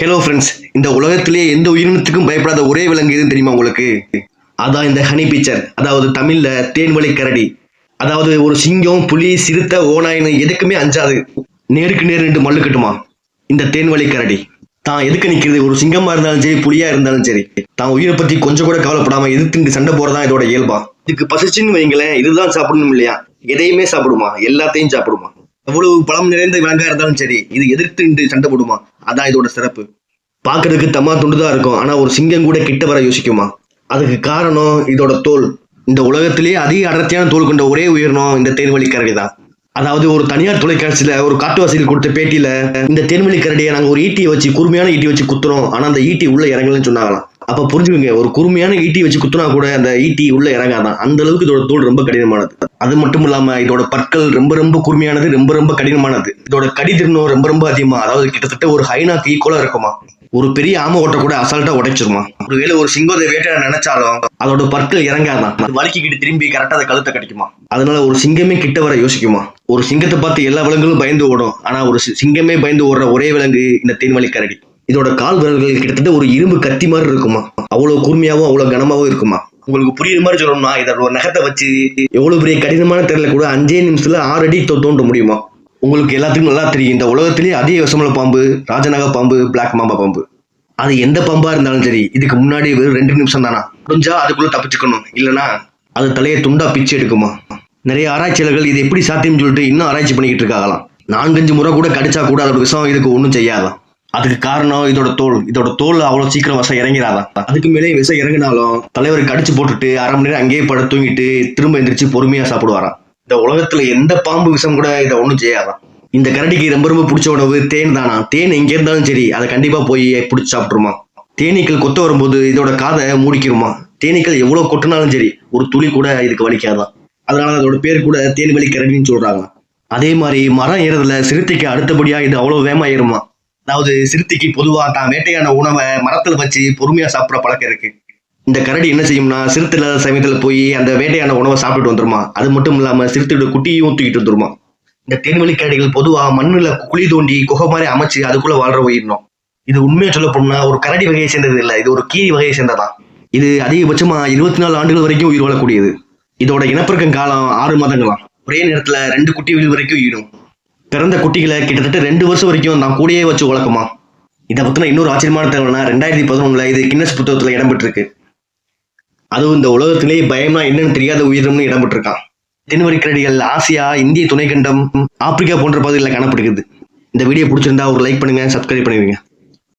Hello friends இந்த உலகத்திலேயே எந்த உயிரினத்துக்கும் பயப்படாத ஒரே விலங்கு எதுன்னு தெரியுமா உங்களுக்கு? அதான் இந்த ஹனி பீச்சர் அதாவது தமிழ்ல தேன்வழி கரடி. அதாவது ஒரு சிங்கம் புலி சிறுத்தை ஓனாயின்னு எதுக்குமே அஞ்சாது. நேருக்கு நேர் ரெண்டு மல்லு கட்டுமா? இந்த தேன்வழி கரடி. தான் எதுக்கு நிக்கிறது? ஒரு சிங்கமா இருந்தாலும் சரி புலியா இருந்தாலும் சரி. தான் உயிரை பத்தி கொஞ்சம் கூட கவலைப்படாம எதிர்த்து சண்டை போகிறதான் இதோட இயல்பா. இதுக்கு பசிச்சுன்னு வைங்களேன் இதுதான் சாப்பிடணும் இல்லையா? எதையுமே சாப்பிடுமா? எல்லாத்தையும் சாப்பிடுமா? எவ்வளவு பழம் நிறைந்த விலங்கா இருந்தாலும் சரி இது எதிர்த்து நின்று சண்டை போடுமா? அதான் இதோட சிறப்பு. பார்க்கறதுக்கு தம்மா துண்டுதான் இருக்கும் ஆனா ஒரு சிங்கம் கூட கிட்ட வர யோசிக்குமா? அதுக்கு காரணம் இதோட தோல். இந்த உலகத்திலேயே அதிக அடர்த்தியான தோல் கொண்ட ஒரே உயிரினம் இந்த தேன்வழி கரடி தான். அதாவது ஒரு தனியார் தொலைக்காட்சியில ஒரு காட்டுவாசியில் கொடுத்த பேட்டியில இந்த தேன்வழி கரடியை நாங்கள் ஒரு ஈட்டியை வச்சு கூர்மையான ஈட்டி வச்சு குத்துறோம் ஆனா அந்த ஈட்டி உள்ள இறங்கலன்னு சொன்னாங்களாம். அப்ப புரிஞ்சுக்கோங்க ஒரு குறுமையான ஈட்டி வச்சு குத்துனா கூட அந்த ஈட்டி உள்ள இறங்காதான். அந்த அளவுக்கு இதோட தோல் ரொம்ப கடினமானது. அது மட்டும் இல்லாம இதோட பற்கள் ரொம்ப ரொம்ப குறுமையானது ரொம்ப ரொம்ப கடினமானது. இதோட கடிதிறனும் ரொம்ப ரொம்ப அதிகமா. அதாவது கிட்டத்தட்ட ஒரு ஹைனாக்கு ஈக்குவலா இருக்குமா? ஒரு பெரிய ஆமை ஓட்ட கூட அசால்ட்டா உடைச்சிருமா? ஒருவேளை ஒரு சிங்கத்தை வேட்டையாட நினைச்சாலும் அதோட பற்கள் இறங்காதான். அது வலிக்கிட்டு திரும்பி கரெக்டா அதை கழுத்தை கடிக்குமா? அதனால ஒரு சிங்கமே கிட்ட வர யோசிக்குமா? ஒரு சிங்கத்தை பார்த்து எல்லா விலங்குகளும் பயந்து ஓடும். ஆனா ஒரு சிங்கமே பயந்து ஓடுற ஒரே விலங்கு இந்த தேன்வழி கரடி இதோட கால் விரல்கள் கிட்டத்தட்ட ஒரு இரும்பு கத்தி மாதிரி இருக்குமா? அவ்வளவு கூர்மையாவும் அவ்வளவு கனமாவும் இருக்குமா? உங்களுக்கு புரியுற மாதிரி சொல்லணும்னா இதோட ஒரு நகத்தை வச்சு எவ்வளவு பெரிய கடினமான தெரியல கூட அஞ்சே நிமிஷத்துல ஆறு அடி தோண்ட முடியுமா? உங்களுக்கு எல்லாத்துக்கும் நல்லா தெரியும். இந்த உலகத்திலேயே அதிக விஷமுள்ள பாம்பு ராஜநாக பாம்பு பிளாக் மாம்பா பாம்பு. அது எந்த பாம்பா இருந்தாலும் சரி இதுக்கு முன்னாடி வெறும் ரெண்டு நிமிஷம் தானா? முடிஞ்சா அதுக்குள்ள தப்பிச்சுக்கணும். இல்லனா அது தலையை துண்டா பிச்சு எடுக்குமா? நிறைய ஆராய்ச்சியாளர்கள் இது எப்படி சாத்தியம்னு சொல்லிட்டு இன்னும் ஆராய்ச்சி பண்ணிக்கிட்டு இருக்காங்களாம். நான்கஞ்சு முறை கூட கடிச்சா கூட அதோட விஷம் இதுக்கு ஒன்றும் செய்யாதான் அதுக்கு காரணம் இதோட தோல். இதோட தோல் அவ்வளவு சீக்கிரம் விஷம் இறங்கிறாதான் அதுக்கு மேலே விஷம் இறங்கினாலும் தலைவருக்கு அடிச்சு போட்டுட்டு அரை மணி நேரம் அங்கேயே பட தூங்கிட்டு திரும்ப எந்திரிச்சு பொறுமையா சாப்பிடுவாராம். இந்த உலகத்துல எந்த பாம்பு விஷம் கூட இதை ஒன்றும் செய்யாதான் இந்த கரடிக்கு ரொம்ப ரொம்ப பிடிச்ச உணவு தேன் தானா? தேன் எங்க இருந்தாலும் சரி அதை கண்டிப்பா போய் பிடிச்சி சாப்பிட்டுருமா? தேனீக்கள் கொத்த வரும்போது இதோட காதை மூடிக்கிருமா? தேனீக்கள் எவ்வளவு கொட்டினாலும் சரி ஒரு துளி கூட இதுக்கு வலிக்காதான் அதனால அதோட பேர் கூட தேன்வெளி கரடின்னு சொல்றாங்க அதே மாதிரி மரம் ஏறதுல சிறுத்தைக்கு அடுத்தபடியா இது அவ்வளவு வேகமா ஏறுமா? அதாவது சிறுத்தைக்கு பொதுவா தான் வேட்டையான உணவை மரத்துல வச்சு பொறுமையா சாப்பிட பழக்கம் இருக்கு. இந்த கரடி என்ன செய்யும்னா சிறுத்தை இல்லாத சமயத்தில் போய் அந்த வேட்டையான உணவை சாப்பிட்டுட்டு வந்துருமா? அது மட்டும் இல்லாம சிறுத்தையோட குட்டியும் தூக்கிட்டு வந்துருமா? இந்த தேன்வெளி கரடிகள் பொதுவா மண்ணுல குழி தோண்டி குகை மாதிரி அமைச்சு அதுக்குள்ள வாழ்ற உயிரினம். இது உண்மையை சொல்ல போனா ஒரு கரடி வகையை சேர்ந்தது இல்ல இது ஒரு கீரி வகையை சேர்ந்ததான் இது அதிகபட்சமா இருபத்தி நாலு ஆண்டுகள் வரைக்கும் உயிர் வாழக்கூடியது. இதோட இனப்பெருக்கம் காலம் ஆறு மாதங்களாம். ஒரே நேரத்துல ரெண்டு குட்டிகள் வரைக்கும் ஈடும் பிறந்த குட்டிகளை கிட்டத்தட்ட ரெண்டு வருஷம் வரைக்கும் நான் கூடயே வச்சு வளர்க்குமா இதை பற்றின இன்னொரு ஆச்சரியமான தகவல்னா ரெண்டாயிரத்தி பதினொன்றில் இது கின்னஸ் புத்தகத்தில் இடம்பெற்றிருக்கு. அதுவும் இந்த உலகத்திலேயே பயம்னா என்னன்னு தெரியாத உயிரினம்னு இடம்பெற்றிருக்கான். தென்வரிக்கரடிகள் ஆசியா இந்திய துணைக்கண்டம் ஆப்பிரிக்கா போன்ற பகுதிகளில் காணப்படுகிறது. இந்த வீடியோ பிடிச்சிருந்தா ஒரு லைக் பண்ணுங்க சப்ஸ்கிரைப் பண்ணுவீங்க